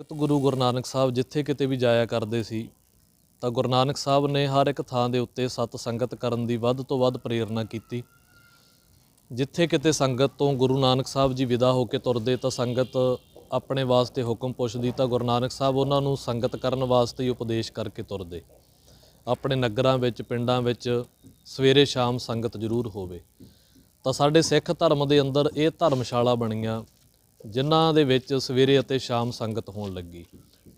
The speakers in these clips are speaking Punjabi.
ਭਗਤ ਗੁਰੂ ਗੁਰੂ ਨਾਨਕ ਸਾਹਿਬ ਜਿੱਥੇ ਕਿਤੇ ਵੀ ਜਾਇਆ ਕਰਦੇ ਸੀ, ਤਾਂ ਗੁਰੂ ਨਾਨਕ ਸਾਹਿਬ ਨੇ ਹਰ ਇੱਕ ਥਾਂ ਦੇ ਉੱਤੇ ਸਤ ਸੰਗਤ ਕਰਨ ਦੀ ਵੱਧ ਤੋਂ ਵੱਧ ਪ੍ਰੇਰਣਾ ਕੀਤੀ। ਜਿੱਥੇ ਕਿਤੇ ਸੰਗਤ ਤੋਂ ਗੁਰੂ ਨਾਨਕ ਸਾਹਿਬ ਜੀ ਵਿਦਾ ਹੋ ਕੇ ਤੁਰਦੇ, ਤਾਂ ਸੰਗਤ ਆਪਣੇ ਵਾਸਤੇ ਹੁਕਮ ਪੁੱਛਦੀ, ਤਾਂ ਗੁਰੂ ਨਾਨਕ ਸਾਹਿਬ ਉਹਨਾਂ ਨੂੰ ਸੰਗਤ ਕਰਨ ਵਾਸਤੇ ਹੀ ਉਪਦੇਸ਼ ਕਰਕੇ ਤੁਰਦੇ। ਆਪਣੇ ਨਗਰਾਂ ਵਿੱਚ, ਪਿੰਡਾਂ ਵਿੱਚ ਸਵੇਰੇ ਸ਼ਾਮ ਸੰਗਤ ਜ਼ਰੂਰ ਹੋਵੇ। ਤਾਂ ਸਾਡੇ ਸਿੱਖ ਧਰਮ ਦੇ ਅੰਦਰ ਇਹ ਧਰਮਸ਼ਾਲਾ ਬਣੀਆਂ ਜਿਨ੍ਹਾਂ ਦੇ ਵਿੱਚ ਸਵੇਰੇ ਅਤੇ ਸ਼ਾਮ ਸੰਗਤ ਹੋਣ ਲੱਗੀ।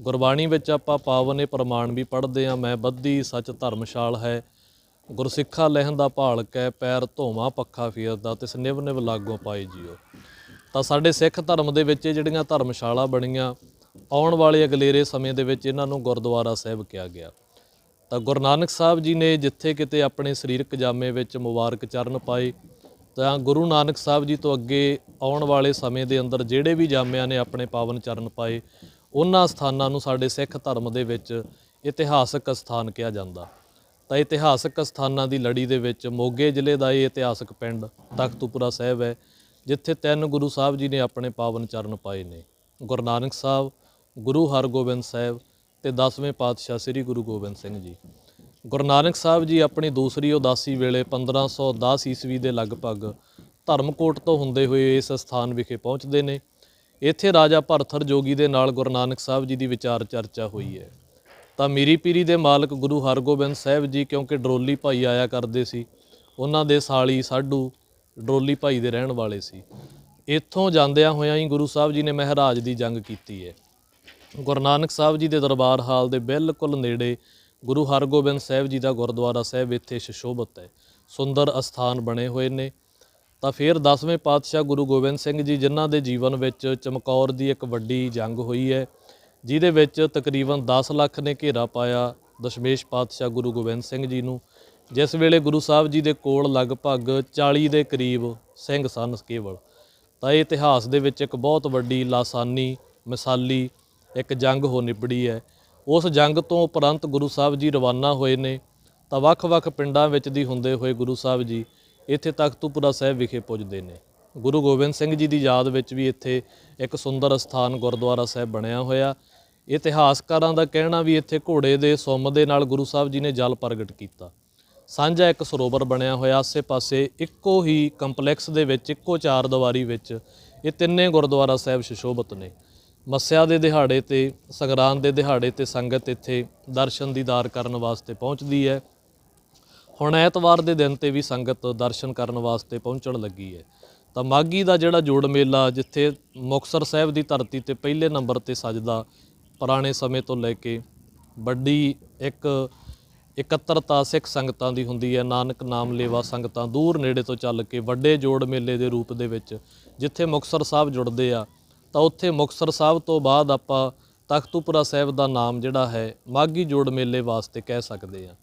ਗੁਰਬਾਣੀ ਵਿੱਚ ਆਪਾਂ ਪਾਵਨ ਇਹ ਪ੍ਰਮਾਣ ਵੀ ਪੜ੍ਹਦੇ ਆ ਮੈਂ ਬੱਧੀ ਸੱਚ ਧਰਮਸ਼ਾਲ ਹੈ, ਗੁਰਸਿੱਖਾ ਲਹਿਣ ਦਾ ਭਾਲਕ ਹੈ ਪੈਰ ਧੋਵਾਂ ਪੱਖਾ ਫੇਰਦਾ ਤਿਸ ਨਿਵ ਨਿਵ ਲਾਗੋਂ ਪਾਏ ਜੀਓ ਤਾਂ ਸਾਡੇ ਸਿੱਖ ਧਰਮ ਦੇ ਵਿੱਚ ਇਹ ਜਿਹੜੀਆਂ ਧਰਮਸ਼ਾਲਾ ਬਣੀਆਂ, ਆਉਣ ਵਾਲੇ ਅਗਲੇਰੇ ਸਮੇਂ ਦੇ ਵਿੱਚ ਇਹਨਾਂ ਨੂੰ ਗੁਰਦੁਆਰਾ ਸਾਹਿਬ ਕਿਹਾ ਗਿਆ। ਤਾਂ ਗੁਰੂ ਨਾਨਕ ਸਾਹਿਬ ਜੀ ਨੇ ਜਿੱਥੇ ਕਿਤੇ ਆਪਣੇ ਸਰੀਰਕ ਜਾਮੇ ਵਿੱਚ ਮੁਬਾਰਕ ਚਰਨ ਪਾਏ, ਤਾਂ ਗੁਰੂ ਨਾਨਕ ਸਾਹਿਬ ਜੀ ਤੋਂ ਅੱਗੇ ਆਉਣ ਵਾਲੇ ਸਮੇਂ ਦੇ ਅੰਦਰ ਜਿਹੜੇ ਵੀ ਜਾਮਿਆਂ ਨੇ ਆਪਣੇ ਪਾਵਨ ਚਰਨ ਪਾਏ, ਉਹਨਾਂ ਸਥਾਨਾਂ ਨੂੰ ਸਾਡੇ ਸਿੱਖ ਧਰਮ ਦੇ ਵਿੱਚ ਇਤਿਹਾਸਕ ਸਥਾਨ ਕਿਹਾ ਜਾਂਦਾ। ਤਾਂ ਇਤਿਹਾਸਕ ਸਥਾਨਾਂ ਦੀ ਲੜੀ ਦੇ ਵਿੱਚ ਮੋਗੇ ਜ਼ਿਲ੍ਹੇ ਦਾ ਇਹ ਇਤਿਹਾਸਕ ਪਿੰਡ ਤਖਤੂਪੁਰਾ ਸਾਹਿਬ ਹੈ, ਜਿੱਥੇ ਤਿੰਨ ਗੁਰੂ ਸਾਹਿਬ ਜੀ ਨੇ ਆਪਣੇ ਪਾਵਨ ਚਰਨ ਪਾਏ ਨੇ। ਗੁਰੂ ਨਾਨਕ ਸਾਹਿਬ, ਗੁਰੂ ਹਰਗੋਬਿੰਦ ਸਾਹਿਬ ਤੇ 10ਵੇਂ ਪਾਤਸ਼ਾਹ ਸ੍ਰੀ ਗੁਰੂ ਗੋਬਿੰਦ ਸਿੰਘ ਜੀ। ਗੁਰੂ ਨਾਨਕ ਸਾਹਿਬ ਜੀ ਆਪਣੀ ਦੂਸਰੀ ਉਦਾਸੀ ਵੇਲੇ 1510 ਈਸਵੀ ਦੇ ਲਗਭਗ ਧਰਮਕੋਟ ਤੋਂ ਹੁੰਦੇ ਹੋਏ ਇਸ ਸਥਾਨ ਵਿਖੇ ਪਹੁੰਚਦੇ ਨੇ। ਇੱਥੇ ਰਾਜਾ ਭਰਥਰ ਜੋਗੀ ਦੇ ਨਾਲ ਗੁਰੂ ਨਾਨਕ ਸਾਹਿਬ ਜੀ ਦੀ ਵਿਚਾਰ ਚਰਚਾ ਹੋਈ ਹੈ। ਤਾਂ ਮੀਰੀ ਪੀਰੀ ਦੇ ਮਾਲਕ ਗੁਰੂ ਹਰਗੋਬਿੰਦ ਸਾਹਿਬ ਜੀ, ਕਿਉਂਕਿ ਡਰੋਲੀ ਭਾਈ ਆਇਆ ਕਰਦੇ ਸੀ, ਉਹਨਾਂ ਦੇ ਸਾਲੀ ਸਾਡੂ ਡਰੋਲੀ ਭਾਈ ਦੇ ਰਹਿਣ ਵਾਲੇ ਸੀ। ਇੱਥੋਂ ਜਾਂਦਿਆਂ ਹੋਇਆਂ ਹੀ ਗੁਰੂ ਸਾਹਿਬ ਜੀ ਨੇ ਮਹਾਰਾਜ ਦੀ ਜੰਗ ਕੀਤੀ ਹੈ। ਗੁਰੂ ਨਾਨਕ ਸਾਹਿਬ ਜੀ ਦੇ ਦਰਬਾਰ ਹਾਲ ਦੇ ਬਿਲਕੁਲ ਨੇੜੇ ਗੁਰੂ ਹਰਗੋਬਿੰਦ ਸਾਹਿਬ ਜੀ ਦਾ ਗੁਰਦੁਆਰਾ ਸਾਹਿਬ ਇੱਥੇ ਸ਼ਸ਼ੋਭਤ ਹੈ। ਸੁੰਦਰ ਅਸਥਾਨ ਬਣੇ ਹੋਏ ਨੇ। ਤਾਂ ਫਿਰ 10ਵੇਂ ਪਾਤਸ਼ਾਹ ਗੁਰੂ ਗੋਬਿੰਦ ਸਿੰਘ ਜੀ, ਜਿਨ੍ਹਾਂ ਦੇ ਜੀਵਨ ਵਿੱਚ ਚਮਕੌਰ ਦੀ ਇੱਕ ਵੱਡੀ ਜੰਗ ਹੋਈ ਹੈ, ਜਿਹਦੇ ਵਿੱਚ ਤਕਰੀਬਨ 10 ਲੱਖ ਨੇ ਘੇਰਾ ਪਾਇਆ ਦਸ਼ਮੇਸ਼ ਪਾਤਸ਼ਾਹ ਗੁਰੂ ਗੋਬਿੰਦ ਸਿੰਘ ਜੀ ਨੂੰ, ਜਿਸ ਵੇਲੇ ਗੁਰੂ ਸਾਹਿਬ ਜੀ ਦੇ ਕੋਲ ਲਗਭਗ 40 ਦੇ ਕਰੀਬ ਸਿੰਘ ਸਨ ਕੇਵਲ। ਤਾਂ ਇਹ ਇਤਿਹਾਸ ਦੇ ਵਿੱਚ ਇੱਕ ਬਹੁਤ ਵੱਡੀ ਲਾਸਾਨੀ, ਮਿਸਾਲੀ ਇੱਕ ਜੰਗ ਹੋ ਨਿਬੜੀ ਹੈ। ਉਸ ਜੰਗ ਤੋਂ ਉਪਰੰਤ ਗੁਰੂ ਸਾਹਿਬ ਜੀ ਰਵਾਨਾ ਹੋਏ ਨੇ, ਤਾਂ ਵੱਖ-ਵੱਖ ਪਿੰਡਾਂ ਵਿੱਚ ਦੀ ਹੁੰਦੇ ਹੋਏ ਗੁਰੂ ਸਾਹਿਬ ਜੀ ਇੱਥੇ ਤਖਤੂਪੁਰਾ ਸਾਹਿਬ ਵਿਖੇ ਪੁੱਜਦੇ ਨੇ। ਗੁਰੂ ਗੋਬਿੰਦ ਸਿੰਘ ਜੀ ਦੀ ਯਾਦ ਵਿੱਚ ਵੀ ਇੱਥੇ ਇੱਕ ਸੁੰਦਰ ਸਥਾਨ ਗੁਰਦੁਆਰਾ ਸਾਹਿਬ ਬਣਿਆ ਹੋਇਆ। ਇਤਿਹਾਸਕਾਰਾਂ ਦਾ ਕਹਿਣਾ ਵੀ ਇੱਥੇ ਘੋੜੇ ਦੇ ਸੁੰਮ ਦੇ ਨਾਲ ਗੁਰੂ ਸਾਹਿਬ ਜੀ ਨੇ ਜਲ ਪ੍ਰਗਟ ਕੀਤਾ। ਸਾਂਝਾ ਇੱਕ ਸਰੋਵਰ ਬਣਿਆ ਹੋਇਆ, ਆਸੇ-ਪਾਸੇ ਇੱਕੋ ਹੀ ਕੰਪਲੈਕਸ ਦੇ ਵਿੱਚ, ਇੱਕੋ ਚਾਰ ਦੀਵਾਰੀ ਵਿੱਚ ਇਹ ਤਿੰਨੇ ਗੁਰਦੁਆਰਾ ਸਾਹਿਬ ਸ਼ਸ਼ੋਭਤ ਨੇ। ਮੱਸਿਆ ਦੇ ਦਿਹਾੜੇ ਤੇ, ਸੰਗਰਾਂਦ ਦੇ ਦਿਹਾੜੇ ਤੇ ਸੰਗਤ ਇੱਥੇ ਦਰਸ਼ਨ ਦੀਦਾਰ ਕਰਨ ਵਾਸਤੇ ਪਹੁੰਚਦੀ ਹੈ। ਹੁਣ ਐਤਵਾਰ ਦੇ ਦਿਨ ਤੇ ਵੀ ਸੰਗਤ ਦਰਸ਼ਨ ਕਰਨ ਵਾਸਤੇ ਪਹੁੰਚਣ ਲੱਗੀ ਹੈ। ਤਾਂ ਮਾਗੀ ਦਾ ਜਿਹੜਾ ਜੋੜ ਮੇਲਾ ਜਿੱਥੇ ਮੁਕਤਸਰ ਸਾਹਿਬ ਦੀ ਧਰਤੀ ਤੇ ਪਹਿਲੇ ਨੰਬਰ ਤੇ ਸਜਦਾ ਪੁਰਾਣੇ ਸਮੇਂ ਤੋਂ ਲੈ ਕੇ ਵੱਡੀ ਇੱਕ ਇਕੱਤਰਤਾ ਸਿੱਖ ਸੰਗਤਾਂ ਦੀ ਹੁੰਦੀ ਹੈ, ਨਾਨਕ ਨਾਮ ਲੇਵਾ ਸੰਗਤਾਂ ਦੂਰ ਨੇੜੇ ਤੋਂ ਚੱਲ ਕੇ ਵੱਡੇ ਜੋੜ ਮੇਲੇ ਦੇ ਰੂਪ ਦੇ ਵਿੱਚ ਜਿੱਥੇ ਮੁਕਤਸਰ ਸਾਹਿਬ ਜੁੜਦੇ ਆ, ਤਾਂ ਉੱਥੇ ਮੁਕਤਸਰ ਸਾਹਿਬ ਤੋਂ ਬਾਅਦ ਆਪਾਂ ਤਖਤੂਪੁਰਾ ਸਾਹਿਬ ਦਾ ਨਾਮ ਜਿਹੜਾ ਹੈ ਮਾਗੀ ਜੋੜ ਮੇਲੇ ਵਾਸਤੇ ਕਹਿ ਸਕਦੇ ਆ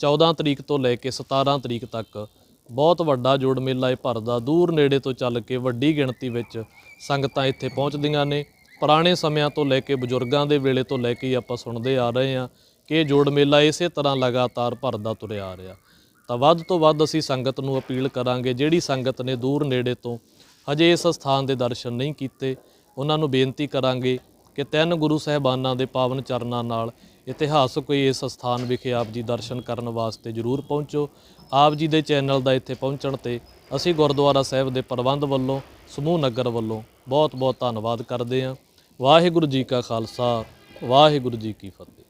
14 ਤਰੀਕ ਤੋਂ ਲੈ ਕੇ 17 ਤਰੀਕ ਤੱਕ ਬਹੁਤ ਵੱਡਾ ਜੋੜ ਮੇਲਾ ਇਹ ਭਰਦਾ ਦੂਰ ਨੇੜੇ ਤੋਂ ਚੱਲ ਕੇ ਵੱਡੀ ਗਿਣਤੀ ਵਿੱਚ ਸੰਗਤਾਂ ਇੱਥੇ ਪਹੁੰਚਦੀਆਂ ਨੇ। ਪੁਰਾਣੇ ਸਮਿਆਂ ਤੋਂ ਲੈ ਕੇ ਬਜ਼ੁਰਗਾਂ ਦੇ ਵੇਲੇ ਤੋਂ ਲੈ ਕੇ ਹੀ ਆਪਾਂ ਸੁਣਦੇ ਆ ਰਹੇ ਹਾਂ ਕਿ ਇਹ ਜੋੜ ਮੇਲਾ ਇਸੇ ਤਰ੍ਹਾਂ ਲਗਾਤਾਰ ਭਰਦਾ ਤੁਰਿਆ ਆ ਰਿਹਾ। ਤਾਂ ਵੱਧ ਤੋਂ ਵੱਧ ਅਸੀਂ ਸੰਗਤ ਨੂੰ ਅਪੀਲ ਕਰਾਂਗੇ, ਜਿਹੜੀ ਸੰਗਤ ਨੇ ਦੂਰ ਨੇੜੇ ਤੋਂ ਹਜੇ ਇਸ ਸਥਾਨ ਦੇ ਦਰਸ਼ਨ ਨਹੀਂ ਕੀਤੇ, ਉਹਨਾਂ ਨੂੰ ਬੇਨਤੀ ਕਰਾਂਗੇ ਕਿ ਤਿੰਨ ਗੁਰੂ ਸਾਹਿਬਾਨਾਂ ਦੇ ਪਾਵਨ ਚਰਨਾਂ ਨਾਲ ਇਤਿਹਾਸਕ ਕੋਈ ਇਸ ਸਥਾਨ ਵਿਖੇ ਆਪ ਜੀ ਦਰਸ਼ਨ ਕਰਨ ਵਾਸਤੇ ਜ਼ਰੂਰ ਪਹੁੰਚੋ। ਆਪ ਜੀ ਦੇ ਚੈਨਲ ਦਾ ਇੱਥੇ ਪਹੁੰਚਣ ਤੇ ਅਸੀਂ ਗੁਰਦੁਆਰਾ ਸਾਹਿਬ ਦੇ ਪ੍ਰਬੰਧ ਵੱਲੋਂ, ਸਮੂਹ ਨਗਰ ਵੱਲੋਂ ਬਹੁਤ ਬਹੁਤ ਧੰਨਵਾਦ ਕਰਦੇ ਹਾਂ। ਵਾਹਿਗੁਰੂ ਜੀ ਕਾ ਖਾਲਸਾ, ਵਾਹਿਗੁਰੂ ਜੀ ਕੀ ਫਤਿਹ।